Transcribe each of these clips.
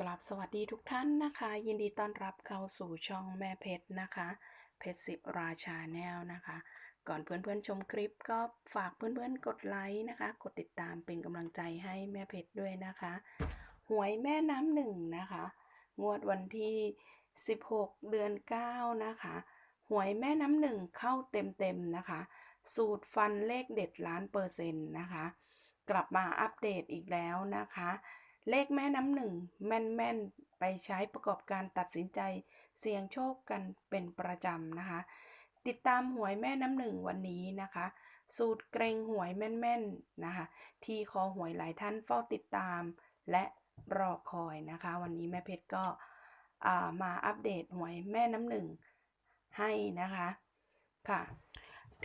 กลับสวัสดีทุกท่านนะคะ ยินดีต้อนรับเข้าสู่ช่องแม่เพชรนะคะ เพชรสิบราชาแนลนะคะ ก่อนเพื่อนๆชมคลิปก็ฝากเพื่อนๆกดไลค์นะคะ กดติดตามเป็นกำลังใจให้แม่เพชรด้วยนะคะ หวยแม่น้ำหนึ่งนะคะ งวดวันที่ 16 เดือน 9 นะคะ หวยแม่น้ำหนึ่งเข้าเต็มๆนะคะ สูตรฟันเลขเด็ดล้านเปอร์เซ็นต์นะคะ กลับมาอัปเดตอีกแล้วนะคะ เลขแม่น้ำหนึ่งแม่นๆ ไปใช้ประกอบการตัดสินใจ เสี่ยงโชคกันเป็นประจำนะคะ ติดตามหวยแม่น้ำหนึ่งวันนี้นะคะ สูตรเกรงหวยแม่นๆนะคะ ที่คอหวยหลายท่านเฝ้าติดตาม และรอคอยนะคะ วันนี้แม่เพชรก็มาอัปเดตหวยแม่น้ำหนึ่งให้นะคะค่ะ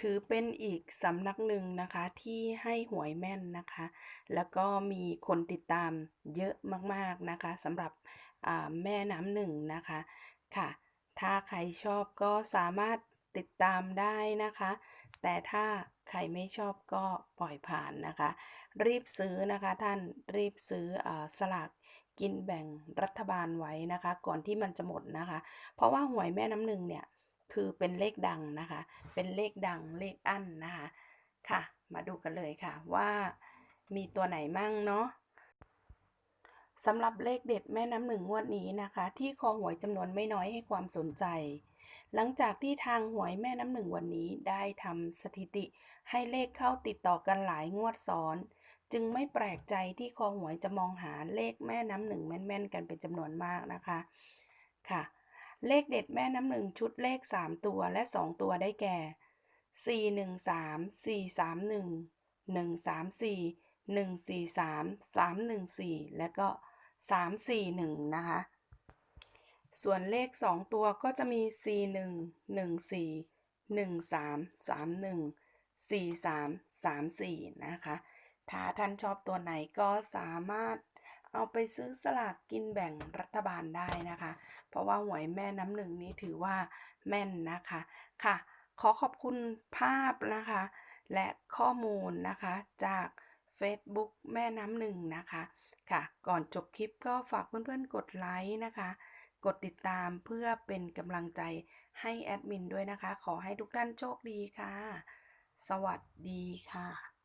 ถือเป็นอีกสำนักหนึ่งนะคะที่ให้หวยแม่นนะคะ แล้วก็มีคนติดตามเยอะมากๆนะคะสำหรับแม่น้ำหนึ่งนะคะค่ะ ถ้าใครชอบก็สามารถติดตามได้นะคะ แต่ถ้าใครไม่ชอบก็ปล่อยผ่านนะคะ รีบซื้อนะคะท่านรีบซื้ออสลากกินแบ่งรัฐบาลไว้นะคะ ก่อนที่มันจะหมดนะคะ เพราะว่าหวยแม่น้ำหนึ่งเนี่ย คือเป็นเลขดังนะคะ เป็นเลขดังเลขอั้นนะคะ ค่ะ มาดูกันเลยค่ะว่ามีตัวไหนมั่งเนาะสำหรับเลขเด็ดแม่น้ำหนึ่งงวดนี้นะคะ ที่คอหวยจำนวนไม่น้อยให้ความสนใจ หลังจากที่ทางหวยแม่น้ำหนึ่งวันนี้ได้ทำสถิติให้เลขเข้าติดต่อกันหลายงวดซ้อน จึงไม่แปลกใจที่คอหวยจะมองหาเลขแม่น้ำหนึ่งแม่นๆ กันเป็นจำนวนมากนะคะ ค่ะ เลขเด็ดแม่น้ำหนึ่งชุดเลข 3 ตัวและ 2 ตัวได้แก่ 4 1 3 4 3 1 1 3 4 1 4 3 3 1 4 และก็ 3 4 1 นะคะ ส่วนเลข 2 ตัวก็จะมี 4 1 1 4 1 3 3 1 4 3 3 4 นะคะ ถ้าท่านชอบตัวไหนก็สามารถ เอาไปซื้อสลากกินแบ่งรัฐบาลได้นะคะ เพราะว่าหวยแม่น้ำหนึ่งนี้ถือว่าแม่นนะคะค่ะ ขอขอบคุณภาพนะคะ และข้อมูลนะคะจาก Facebook แม่น้ำหนึ่งนะคะค่ะ ก่อนจบคลิปก็ฝากเพื่อนๆกดไลค์นะคะ กดติดตามเพื่อเป็นกำลังใจให้แอดมินด้วยนะคะ ขอให้ทุกท่านโชคดีค่ะ สวัสดีค่ะ